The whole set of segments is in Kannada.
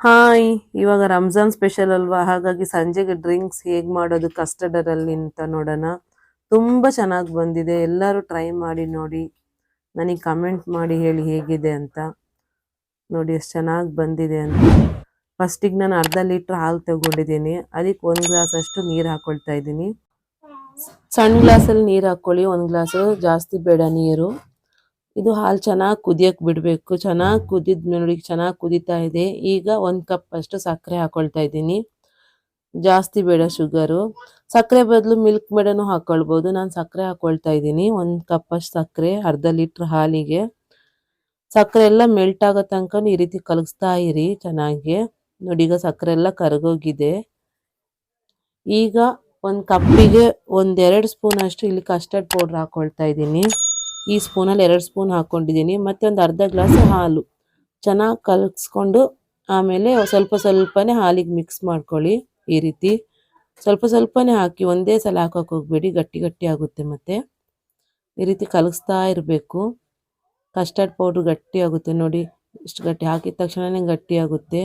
ಹಾಯ್ ಇವಾಗ ರಂಜಾನ್ ಸ್ಪೆಷಲ್ ಅಲ್ವಾ? ಹಾಗಾಗಿ ಸಂಜೆಗೆ ಡ್ರಿಂಕ್ಸ್ ಹೇಗ್ ಮಾಡೋದು ಕಸ್ಟರ್ಡ್ ಅಲ್ಲಿ ಅಂತ ನೋಡೋಣ. ತುಂಬಾ ಚೆನ್ನಾಗಿ ಬಂದಿದೆ. ಎಲ್ಲರೂ ಟ್ರೈ ಮಾಡಿ ನೋಡಿ. ನನಗೆ ಕಮೆಂಟ್ ಮಾಡಿ ಹೇಳಿ ಹೇಗಿದೆ ಅಂತ. ನೋಡಿ ಎಷ್ಟು ಚೆನ್ನಾಗಿ ಬಂದಿದೆ ಅಂತ. ಫಸ್ಟಿಗೆ ನಾನು ಅರ್ಧ ಲೀಟ್ರ್ ಹಾಲು ತಗೊಂಡಿದ್ದೀನಿ. ಅದಕ್ಕೆ ಒಂದು ಗ್ಲಾಸ್ ಅಷ್ಟು ನೀರು ಹಾಕೊಳ್ತಾ ಇದ್ದೀನಿ. ಸಣ್ಣ ಗ್ಲಾಸಲ್ಲಿ ನೀರು ಹಾಕೊಳ್ಳಿ ಒಂದು ಗ್ಲಾಸ್ ಜಾಸ್ತಿ ಬೇಡ ನೀರು. ಇದು ಹಾಲು ಚೆನ್ನಾಗಿ ಕುದಿಯಕ್ ಬಿಡಬೇಕು. ಚೆನ್ನಾಗಿ ಕುದಿದ್ ನೋಡಿ ಚೆನ್ನಾಗಿ ಕುದೀತಾ ಇದೆ. ಈಗ ಒಂದು ಕಪ್ ಅಷ್ಟು ಸಕ್ಕರೆ ಹಾಕೊಳ್ತಾ ಇದ್ದೀನಿ. ಜಾಸ್ತಿ ಬೇಡ ಶುಗರು. ಸಕ್ಕರೆ ಬದಲು ಮಿಲ್ಕ್ ಮೇಡನು ಹಾಕೊಳ್ಬೋದು. ನಾನು ಸಕ್ಕರೆ ಹಾಕೊಳ್ತಾ ಇದ್ದೀನಿ. ಒಂದು ಕಪ್ ಅಷ್ಟು ಸಕ್ಕರೆ ಅರ್ಧ ಲೀಟ್ರ್ ಹಾಲಿಗೆ. ಸಕ್ಕರೆ ಎಲ್ಲ ಮೆಲ್ಟ್ ಆಗೋ ತನಕ ಈ ರೀತಿ ಕಲಗಿಸ್ತಾ ಇರಿ ಚೆನ್ನಾಗಿ. ನೋಡಿ ಈಗ ಸಕ್ಕರೆ ಎಲ್ಲ ಕರಗೋಗಿದೆ. ಈಗ ಒಂದು ಕಪ್ಪಿಗೆ ಒಂದೆರಡು ಸ್ಪೂನ್ ಅಷ್ಟು ಇಲ್ಲಿ ಕಸ್ಟರ್ಡ್ ಪೌಡ್ರ್ ಹಾಕೊಳ್ತಾ ಇದ್ದೀನಿ. ಈ ಸ್ಪೂನಲ್ಲಿ ಎರಡು ಸ್ಪೂನ್ ಹಾಕ್ಕೊಂಡಿದ್ದೀನಿ ಮತ್ತು ಒಂದು ಅರ್ಧ ಗ್ಲಾಸ್ ಹಾಲು. ಚೆನ್ನಾಗಿ ಕಲಸ್ಕೊಂಡು ಆಮೇಲೆ ಸ್ವಲ್ಪ ಸ್ವಲ್ಪನೇ ಹಾಲಿಗೆ ಮಿಕ್ಸ್ ಮಾಡ್ಕೊಳ್ಳಿ ಈ ರೀತಿ. ಸ್ವಲ್ಪ ಸ್ವಲ್ಪನೇ ಹಾಕಿ ಒಂದೇ ಸಲ ಹಾಕೋಕೆ ಹೋಗಬೇಡಿ, ಗಟ್ಟಿ ಗಟ್ಟಿ ಆಗುತ್ತೆ ಮತ್ತೆ. ಈ ರೀತಿ ಕಲಗಿಸ್ತಾ ಇರಬೇಕು. ಕಸ್ಟರ್ಡ್ ಪೌಡ್ರ್ ಗಟ್ಟಿ ಆಗುತ್ತೆ ನೋಡಿ, ಇಷ್ಟು ಗಟ್ಟಿ ಹಾಕಿದ ತಕ್ಷಣವೇ ಗಟ್ಟಿ ಆಗುತ್ತೆ.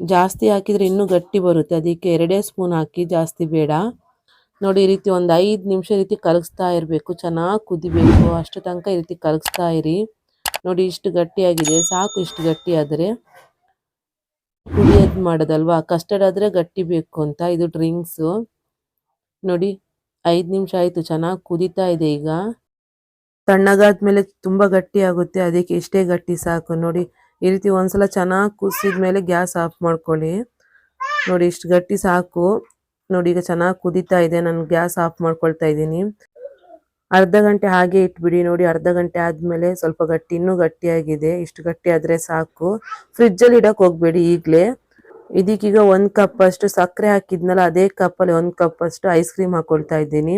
ಜಾಸ್ತಿ ಹಾಕಿದರೆ ಇನ್ನೂ ಗಟ್ಟಿ ಬರುತ್ತೆ, ಅದಕ್ಕೆ ಎರಡೇ ಸ್ಪೂನ್ ಹಾಕಿ ಜಾಸ್ತಿ ಬೇಡ. ನೋಡಿ, ಈ ರೀತಿ ಒಂದು ಐದು ನಿಮಿಷ ರೀತಿ ಕಲಗಿಸ್ತಾ ಇರಬೇಕು. ಚೆನ್ನಾಗಿ ಕುದಿಬೇಕು. ಅಷ್ಟು ತನಕ ಈ ರೀತಿ ಕಲಗಿಸ್ತಾ ಇರಿ. ನೋಡಿ, ಇಷ್ಟು ಗಟ್ಟಿಯಾಗಿದೆ. ಸಾಕು ಇಷ್ಟು ಗಟ್ಟಿ ಆದರೆ. ಕುಡಿಯೋದು ಮಾಡೋದಲ್ವಾ? ಕಸ್ಟರ್ಡ್ ಆದರೆ ಗಟ್ಟಿ ಬೇಕು ಅಂತ. ಇದು ಡ್ರಿಂಕ್ಸು. ನೋಡಿ, ಐದು ನಿಮಿಷ ಆಯಿತು. ಚೆನ್ನಾಗಿ ಕುದೀತಾ ಇದೆ ಈಗ. ತಣ್ಣಗಾದ್ಮೇಲೆ ತುಂಬ ಗಟ್ಟಿ ಆಗುತ್ತೆ. ಅದಕ್ಕೆ ಎಷ್ಟೇ ಗಟ್ಟಿ ಸಾಕು. ನೋಡಿ, ಈ ರೀತಿ ಒಂದ್ಸಲ ಚೆನ್ನಾಗಿ ಕುದಿಸಿದ ಮೇಲೆ ಗ್ಯಾಸ್ ಆಫ್ ಮಾಡ್ಕೊಳ್ಳಿ. ನೋಡಿ, ಇಷ್ಟು ಗಟ್ಟಿ ಸಾಕು. ನೋಡಿ, ಈಗ ಚೆನ್ನಾಗಿ ಕುದೀತಾ ಇದೆ. ನಾನು ಗ್ಯಾಸ್ ಆಫ್ ಮಾಡ್ಕೊಳ್ತಾ ಇದ್ದೀನಿ. ಅರ್ಧ ಗಂಟೆ ಹಾಗೆ ಇಟ್ಬಿಡಿ ನೋಡಿ. ಅರ್ಧ ಗಂಟೆ ಆದಮೇಲೆ ಸ್ವಲ್ಪ ಗಟ್ಟಿ, ಇನ್ನೂ ಗಟ್ಟಿಯಾಗಿದೆ. ಇಷ್ಟು ಗಟ್ಟಿ ಆದ್ರೆ ಸಾಕು. ಫ್ರಿಜ್ಜಲ್ಲಿ ಇಡಕ್ ಹೋಗ್ಬೇಡಿ ಈಗಲೇ. ಇದಕ್ಕೀಗ ಒಂದು ಕಪ್ ಅಷ್ಟು ಸಕ್ಕರೆ ಹಾಕಿದ್ನಲ್ಲ, ಅದೇ ಕಪ್ಪಲ್ಲಿ ಒಂದು ಕಪ್ ಅಷ್ಟು ಐಸ್ ಕ್ರೀಮ್ ಹಾಕೊಳ್ತಾ ಇದ್ದೀನಿ.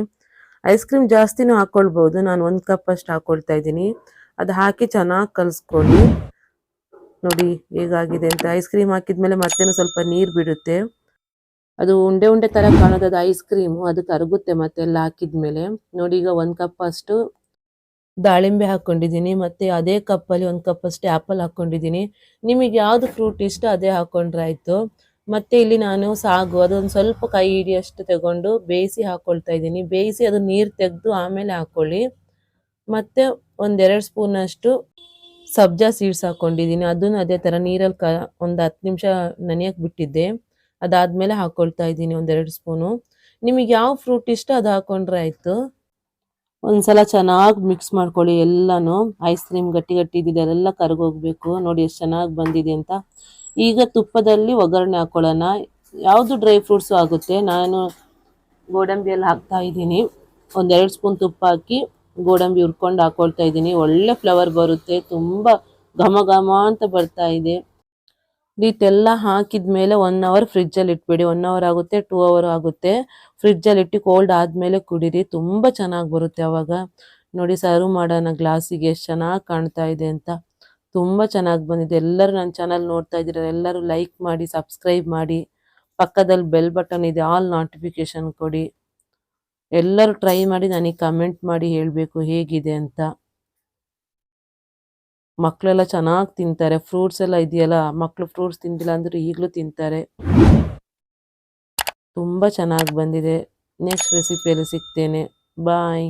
ಐಸ್ ಕ್ರೀಮ್ ಜಾಸ್ತಿನೂ ಹಾಕ್ಕೊಳ್ಬೋದು ನಾನು ಒಂದು ಕಪ್ ಅಷ್ಟು ಹಾಕೊಳ್ತಾ ಇದ್ದೀನಿ. ಅದು ಹಾಕಿ ಚೆನ್ನಾಗಿ ಕಲಿಸ್ಕೊಳ್ಳಿ. ನೋಡಿ, ಹೇಗಾಗಿದೆ ಅಂತ. ಐಸ್ ಕ್ರೀಮ್ ಹಾಕಿದ್ಮೇಲೆ ಮತ್ತೇನು ಸ್ವಲ್ಪ ನೀರು ಬಿಡುತ್ತೆ. ಅದು ಉಂಡೆ ಉಂಡೆ ತರ ಕಾಣೋದು ಐಸ್ ಕ್ರೀಮ್ ಅದು ಕರಗುತ್ತೆ ಮತ್ತೆಲ್ಲ ಹಾಕಿದ್ಮೇಲೆ. ನೋಡಿ ಈಗ ಒಂದ್ ಕಪ್ ಅಷ್ಟು ದಾಳಿಂಬೆ ಹಾಕೊಂಡಿದ್ದೀನಿ ಮತ್ತೆ ಅದೇ ಕಪ್ಪಲ್ಲಿ ಒಂದು ಕಪ್ ಅಷ್ಟು ಆ್ಯಪಲ್ ಹಾಕೊಂಡಿದ್ದೀನಿ. ನಿಮಗೆ ಯಾವ್ದು ಫ್ರೂಟ್ ಇಷ್ಟ ಅದೇ ಹಾಕೊಂಡ್ರೆ ಆಯ್ತು. ಮತ್ತೆ ಇಲ್ಲಿ ನಾನು ಸಾಗು, ಅದೊಂದು ಸ್ವಲ್ಪ ಕೈ ಹಿಡಿಯಷ್ಟು ತಗೊಂಡು ಬೇಯಿಸಿ ಹಾಕೊಳ್ತಾ ಇದ್ದೀನಿ. ಬೇಯಿಸಿ ಅದು ನೀರು ತೆಗೆದು ಆಮೇಲೆ ಹಾಕೊಳ್ಳಿ. ಮತ್ತೆ ಒಂದೆರಡು ಸ್ಪೂನ್ ಅಷ್ಟು ಸಬ್ಜಾ ಸೀಡ್ಸ್ ಹಾಕೊಂಡಿದ್ದೀನಿ. ಅದನ್ನು ಅದೇ ಥರ ನೀರಲ್ಲಿ ಕ, ಒಂದು ಹತ್ತು ನಿಮಿಷ ನೆನೆಯಕ್ಕೆ ಬಿಟ್ಟಿದ್ದೆ. ಅದಾದ್ಮೇಲೆ ಹಾಕೊಳ್ತಾ ಇದ್ದೀನಿ ಒಂದೆರಡು ಸ್ಪೂನು. ನಿಮಗೆ ಯಾವ ಫ್ರೂಟ್ ಇಷ್ಟ ಅದು ಹಾಕೊಂಡ್ರೆ ಆಯ್ತು? ಒಂದ್ಸಲ ಚೆನ್ನಾಗಿ ಮಿಕ್ಸ್ ಮಾಡ್ಕೊಳ್ಳಿ ಎಲ್ಲಾನು. ಐಸ್ ಕ್ರೀಮ್ ಗಟ್ಟಿ ಗಟ್ಟಿ ಇದ್ದಿದೆ, ಅದೆಲ್ಲ ಕರಗೋಗ್ಬೇಕು ನೋಡಿ ಎಷ್ಟು ಚೆನ್ನಾಗಿ ಬಂದಿದೆ ಅಂತ. ಈಗ ತುಪ್ಪದಲ್ಲಿ ಒಗ್ಗರಣೆ ಹಾಕೊಳ್ಳೋಣ. ಯಾವುದು ಡ್ರೈ ಫ್ರೂಟ್ಸು ಆಗುತ್ತೆ? ನಾನು ಗೋಡಂಬಿಯಲ್ಲಿ ಹಾಕ್ತಾ ಇದ್ದೀನಿ. ಒಂದೆರಡು ಸ್ಪೂನ್ ತುಪ್ಪ ಹಾಕಿ ಗೋಡಂಬಿ ಹುರ್ಕೊಂಡು ಹಾಕೊಳ್ತಾ ಇದ್ದೀನಿ. ಒಳ್ಳೆ ಫ್ಲವರ್ ಬರುತ್ತೆ. ತುಂಬ ಘಮ ಘಮ ಅಂತ ಬರ್ತಾ ಇದೆ. ಇದೆಲ್ಲ ಹಾಕಿದ ಮೇಲೆ ಒನ್ ಅವರ್ ಫ್ರಿಜ್ಜಲ್ಲಿ ಇಟ್ಬಿಡಿ. ಒನ್ ಅವರ್ ಆಗುತ್ತೆ ಟೂ ಅವರ್ ಆಗುತ್ತೆ. ಫ್ರಿಜ್ಜಲ್ಲಿ ಇಟ್ಟು ಕೋಲ್ಡ್ ಆದಮೇಲೆ ಕುಡೀರಿ. ತುಂಬ ಚೆನ್ನಾಗಿ ಬರುತ್ತೆ ಅವಾಗ. ನೋಡಿ ಸರ್ವ್ ಮಾಡೋಣ ಗ್ಲಾಸಿಗೆ ಎಷ್ಟು ಚೆನ್ನಾಗಿ ಕಾಣ್ತಾ ಇದೆ ಅಂತ. ತುಂಬ ಚೆನ್ನಾಗಿ ಬಂದಿದೆ. ಎಲ್ಲರೂ ನನ್ನ ಚಾನಲ್ ನೋಡ್ತಾ ಇದ್ದೀರ, ಎಲ್ಲರೂ ಲೈಕ್ ಮಾಡಿ ಸಬ್ಸ್ಕ್ರೈಬ್ ಮಾಡಿ. ಪಕ್ಕದಲ್ಲಿ ಬೆಲ್ ಬಟನ್ ಇದೆ ಆಲ್ ನೋಟಿಫಿಕೇಶನ್ ಕೊಡಿ. ಎಲ್ಲರೂ ಟ್ರೈ ಮಾಡಿ, ನನಗೆ ಕಮೆಂಟ್ ಮಾಡಿ ಹೇಳಬೇಕು ಹೇಗಿದೆ ಅಂತ. ಮಕ್ಕಳೆಲ್ಲ ಚೆನ್ನಾಗಿ ತಿಂತಾರೆ ಫ್ರೂಟ್ಸ್ ಎಲ್ಲ ಇದೆಯಲ್ಲ ಮಕ್ಕಳು ಫ್ರೂಟ್ಸ್ ತಿಂದಿಲ್ಲ ಅಂದ್ರೆ ಈಗಲೂ ತಿಂತಾರೆ. ತುಂಬ ಚೆನ್ನಾಗಿ ಬಂದಿದೆ. ನೆಕ್ಸ್ಟ್ ರೆಸಿಪಿಯಲ್ಲಿ ಸಿಗ್ತೇನೆ. ಬಾಯ್